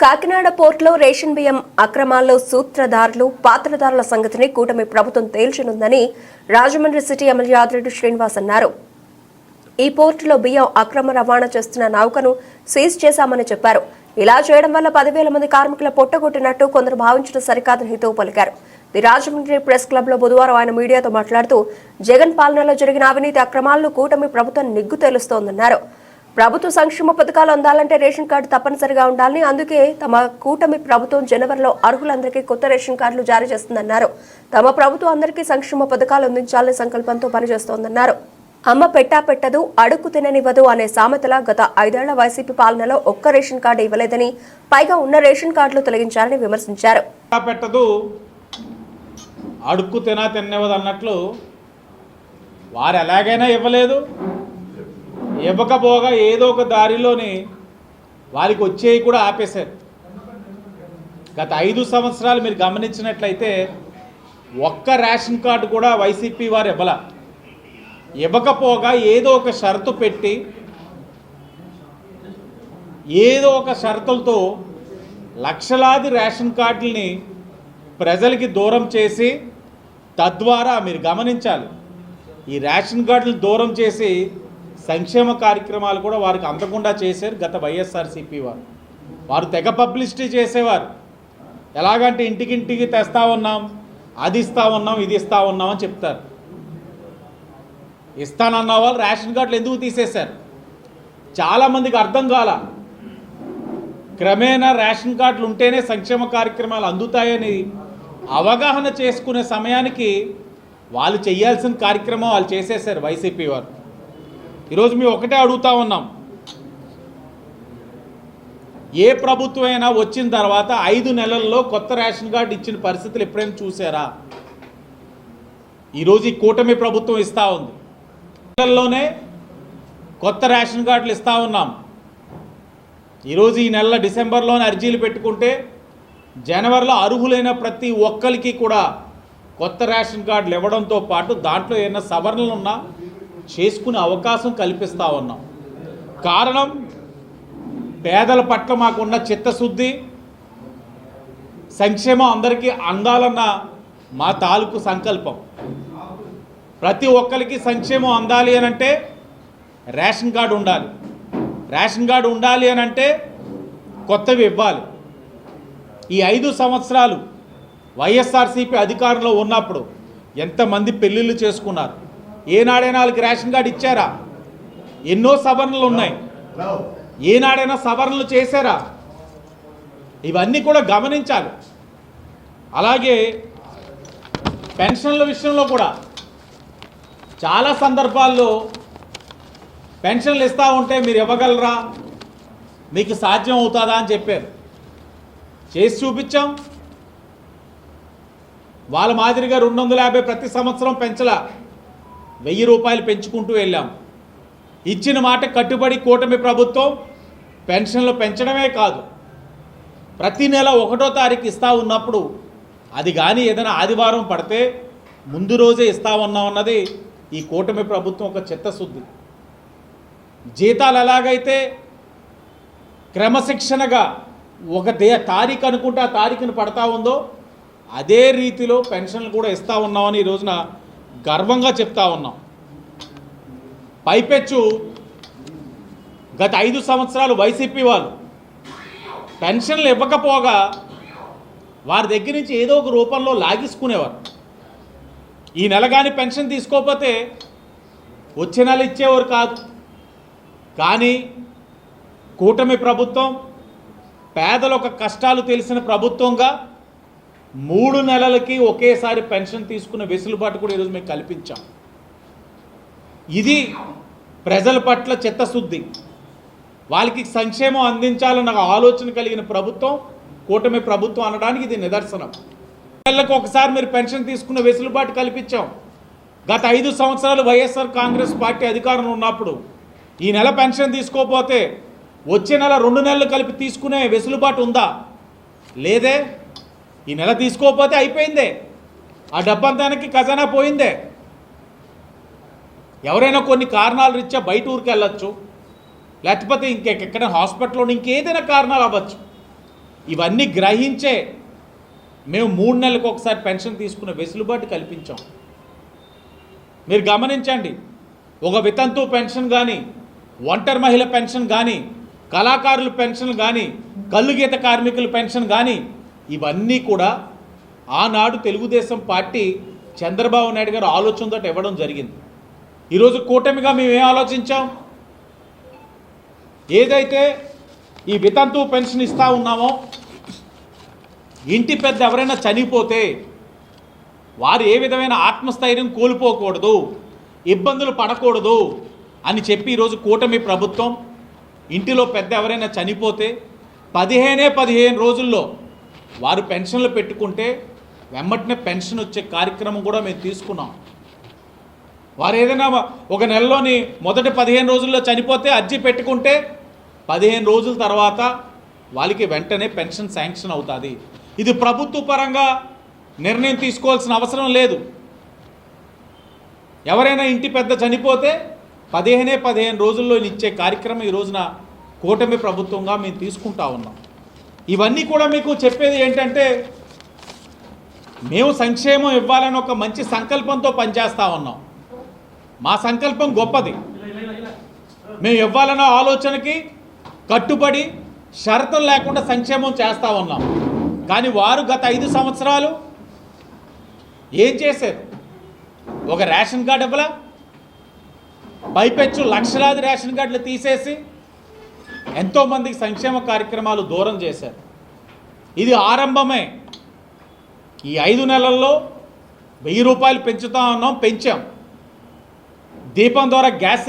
కాకినాడ పోర్టులో రేషన్ బియ్యం అక్రమాల్లో సూత్రధారులు పాత్రధారుల సంగతిని కూటమి ప్రభుత్వం తేల్చనుందని రాజమండ్రి సిటీ ఎమ్మెల్యే ఆదిరెడ్డి శ్రీనివాస్ అన్నారు. ఈ పోర్టులో బియ్యం అక్రమ రవాణా చేస్తున్న నౌకను సీజ్ చేశామని చెప్పారు. ఇలా చేయడం వల్ల పదివేల మంది కార్మికుల పొట్టగొట్టినట్టు కొందరు భావించడం సరికాదని హితవు పలికారు. ది రాజమండ్రి ప్రెస్ క్లబ్లో బుధవారం ఆయన మీడియాతో మాట్లాడుతూ జగన్ పాలనలో జరిగిన అవినీతి అక్రమాలను కూటమి ప్రభుత్వం నిగ్గు తేలుస్తోందన్నారు. ప్రభుత్వ సంక్షేమ పథకాలు అందాలంటే రేషన్ కార్డు తప్పనిసరిగా ఉండాలని అందుకే తమ కూటమి ప్రభుత్వం జనవరిలో అర్హులందరికీ కొత్త రేషన్ కార్డులు జారీ చేస్తుందన్నారు. తమ ప్రభుత్వం అందరికీ సంక్షేమ పథకాలు అందించాలనే సంకల్పంతో పనిచేస్తోందన్నారు. అమ్మ పెట్టా పెట్టదు అడుక్కు తిననివ్వదు అనే సామెతల గత ఐదేళ్ళ వైసీపీ పాలనలో ఒక్క రేషన్ కార్డు ఇవ్వలేదని పైగా ఉన్న రేషన్ కార్డులు తొలగించారని విమర్శించారు. పెట్టదు అడుక్కు తినా తినేవదు అన్నట్లు వారు ఎలాగైనా ఇవ్వలేదు. ఇవ్వకపోగా ఏదో ఒక దారిలోని వారికి వచ్చేవి కూడా ఆపేశారు. గత ఐదు సంవత్సరాలు మీరు గమనించినట్లయితే ఒక్క రేషన్ కార్డు కూడా వైసీపీ వారు ఇవ్వల. ఇవ్వకపోగా ఏదో ఒక షరతు పెట్టి ఏదో ఒక షరతులతో లక్షలాది రేషన్ కార్డుల్ని ప్రజలకి దూరం చేసి తద్వారా మీరు గమనించాలి. ఈ రేషన్ కార్డులు దూరం చేసి సంక్షేమ కార్యక్రమాలు కూడా వారికి అందకుండా చేశారు గత వైఎస్ఆర్సీపీ వారు. వారు తెగ పబ్లిసిటీ చేసేవారు. ఎలాగంటే ఇంటికింటికి తెస్తా ఉన్నాం అది ఇస్తా ఉన్నాం ఇది ఇస్తా ఉన్నాం అని చెప్తారు. ఇస్తానన్న వాళ్ళు రేషన్ కార్డులు ఎందుకు తీసేశారు? చాలామందికి అర్థం కాల. క్రమేణా రేషన్ కార్డులు ఉంటేనే సంక్షేమ కార్యక్రమాలు అందుతాయని అవగాహన చేసుకునే సమయానికి వాళ్ళు చేయాల్సిన కార్యక్రమం వాళ్ళు చేసేసారు వైసీపీ వారు. ఈరోజు మేము ఒకటే అడుగుతా ఉన్నాం. ఏ ప్రభుత్వం అయినా వచ్చిన తర్వాత ఐదు నెలల్లో కొత్త రేషన్ కార్డు ఇచ్చిన పరిస్థితులు ఎప్పుడైనా చూసారా? ఈరోజు ఈ కూటమి ప్రభుత్వం ఇస్తూ ఉంది. నెలల్లోనే కొత్త రేషన్ కార్డులు ఇస్తూ ఉన్నాం. ఈరోజు ఈ నెల డిసెంబర్లోనే అర్జీలు పెట్టుకుంటే జనవరిలో అర్హులైన ప్రతి ఒక్కరికి కూడా కొత్త రేషన్ కార్డులు ఇవ్వడంతో పాటు దాంట్లో ఏమైనా సవరణలు ఉన్నా చేసుకునే అవకాశం కల్పిస్తూ ఉన్నాం. కారణం పేదల పట్ల మాకున్న చిత్తశుద్ధి సంక్షేమం అందరికీ అందాలన్న మా తాలూకు సంకల్పం. ప్రతి ఒక్కరికి సంక్షేమం అందాలి అని అంటే రేషన్ కార్డు ఉండాలి. రేషన్ కార్డు ఉండాలి అనంటే కొత్తవి ఇవ్వాలి. ఈ ఐదు సంవత్సరాలు వైఎస్ఆర్సీపీ అధికారంలో ఉన్నప్పుడు ఎంతమంది పెళ్ళిళ్ళు చేసుకున్నారు? ఏనాడైనా వాళ్ళకి రేషన్ కార్డు ఇచ్చారా? ఎన్నో సవరణలు ఉన్నాయి. ఏనాడైనా సవరణలు చేశారా? ఇవన్నీ కూడా గమనించాలి. అలాగే పెన్షన్ల విషయంలో కూడా చాలా సందర్భాల్లో పెన్షన్లు ఇస్తూ ఉంటే మీరు ఇవ్వగలరా? మీకు సాధ్యం అవుతుందా అని చెప్పారు. చేసి చూపించాం. వాళ్ళ మాదిరిగా రెండు వందల యాభై ప్రతి సంవత్సరం పెంచలా. వెయ్యి రూపాయలు పెంచుకుంటూ వెళ్ళాం. ఇచ్చిన మాట కట్టుబడి కూటమి ప్రభుత్వం పెన్షన్లు పెంచడమే కాదు. ప్రతి నెల ఒకటో తారీఖు ఇస్తా ఉన్నప్పుడు అది కానీ ఏదైనా ఆదివారం పడితే ముందు రోజే ఇస్తా ఉన్నాం అన్నది ఈ కూటమి ప్రభుత్వం ఒక చిత్తశుద్ధి. జీతాలు ఎలాగైతే క్రమశిక్షణగా ఒక దే తారీఖు అనుకుంటే ఆ తారీఖును పడతా ఉందో అదే రీతిలో పెన్షన్లు కూడా ఇస్తా ఉన్నామని ఈ రోజున గర్వంగా చెప్తా ఉన్నాం. పైపెచ్చు గత ఐదు సంవత్సరాలు వైసీపీ వాళ్ళు పెన్షన్లు ఇవ్వకపోగా వారి దగ్గర నుంచి ఏదో ఒక రూపంలో లాగేసుకునేవారు. ఈ నెల కానీ పెన్షన్ తీసుకోకపోతే వచ్చే నెల ఇచ్చేవారు కాదు. కానీ కూటమి ప్రభుత్వం పేదల కష్టాలు తెలిసిన ప్రభుత్వంగా మూడు నెలలకి ఒకేసారి పెన్షన్ తీసుకునే వెసులుబాటు కూడా ఈరోజు మేము కల్పించాం. ఇది ప్రజల పట్ల చిత్తశుద్ధి. వాళ్ళకి సంక్షేమం అందించాలన్న ఆలోచన కలిగిన ప్రభుత్వం కూటమి ప్రభుత్వం అనడానికి ఇది నిదర్శనం. నెలలకు ఒకసారి మీరు పెన్షన్ తీసుకునే వెసులుబాటు కల్పించాం. గత ఐదు సంవత్సరాలు వైఎస్ఆర్ కాంగ్రెస్ పార్టీ అధికారంలో ఉన్నప్పుడు ఈ నెల పెన్షన్ తీసుకోకపోతే వచ్చే నెల రెండు నెలలు కలిపి తీసుకునే వెసులుబాటు ఉందా? లేదే. ఈ నెల తీసుకోకపోతే అయిపోయిందే. ఆ డబ్బంతానికి ఖజానా పోయిందే. ఎవరైనా కొన్ని కారణాలు రీత్యా బయట ఊరికి వెళ్ళొచ్చు. లేకపోతే ఇంకెక్కడ హాస్పిటల్లో ఇంకేదైనా కారణాలు అవ్వచ్చు. ఇవన్నీ గ్రహించే మేము మూడు నెలలకు ఒకసారి పెన్షన్ తీసుకునే వెసులుబాటు కల్పించాం. మీరు గమనించండి ఒక వితంతు పెన్షన్ కానీ ఒంటరి మహిళ పెన్షన్ కానీ కళాకారుల పెన్షన్ కానీ కల్లుగీత కార్మికుల పెన్షన్ కానీ ఇవన్నీ కూడా ఆనాడు తెలుగుదేశం పార్టీ చంద్రబాబు నాయుడు గారు ఆలోచనతో ఇవ్వడం జరిగింది. ఈరోజు కూటమిగా మేము ఏం ఆలోచించాం? ఏదైతే ఈ వితంతు పెన్షన్ ఇస్తూ ఉన్నామో ఇంటి పెద్ద ఎవరైనా చనిపోతే వారు ఏ విధమైన ఆత్మస్థైర్యం కోల్పోకూడదు ఇబ్బందులు పడకూడదు అని చెప్పి ఈరోజు కూటమి ప్రభుత్వం ఇంటిలో పెద్ద ఎవరైనా చనిపోతే పదిహేనే పదిహేను రోజుల్లో వారు పెన్షన్లు పెట్టుకుంటే వెంబటనే పెన్షన్ వచ్చే కార్యక్రమం కూడా మేము తీసుకున్నాం. వారు ఏదైనా ఒక నెలలోని మొదటి పదిహేను రోజుల్లో చనిపోతే అర్జీ పెట్టుకుంటే పదిహేను రోజుల తర్వాత వాళ్ళకి వెంటనే పెన్షన్ శాంక్షన్ అవుతుంది. ఇది ప్రభుత్వ పరంగా నిర్ణయం తీసుకోవాల్సిన అవసరం లేదు. ఎవరైనా ఇంటి పెద్ద చనిపోతే పదిహేనే పదిహేను రోజుల్లో ఇచ్చే కార్యక్రమం ఈ రోజున కూటమి ప్రభుత్వంగా మేము తీసుకుంటా ఉన్నాం. ఇవన్నీ కూడా మీకు చెప్పేది ఏంటంటే మేము సంక్షేమం ఇవ్వాలని ఒక మంచి సంకల్పంతో పనిచేస్తా ఉన్నాం. మా సంకల్పం గొప్పది. మేము ఇవ్వాలన్న ఆలోచనకి కట్టుబడి షరతులు లేకుండా సంక్షేమం చేస్తూ ఉన్నాం. కానీ వారు గత ఐదు సంవత్సరాలు ఏం చేశారు? ఒక రేషన్ కార్డు ఇవ్వలా? పైపెచ్చు లక్షలాది రేషన్ కార్డులు తీసేసి ఎంతోమందికి సంక్షేమ కార్యక్రమాలు దూరం చేశారు. ఇది ఆరంభమే. ఈ ఐదు నెలల్లో వెయ్యి రూపాయలు పెంచుతా ఉన్నాం పెంచాం. దీపం ద్వారా గ్యాస్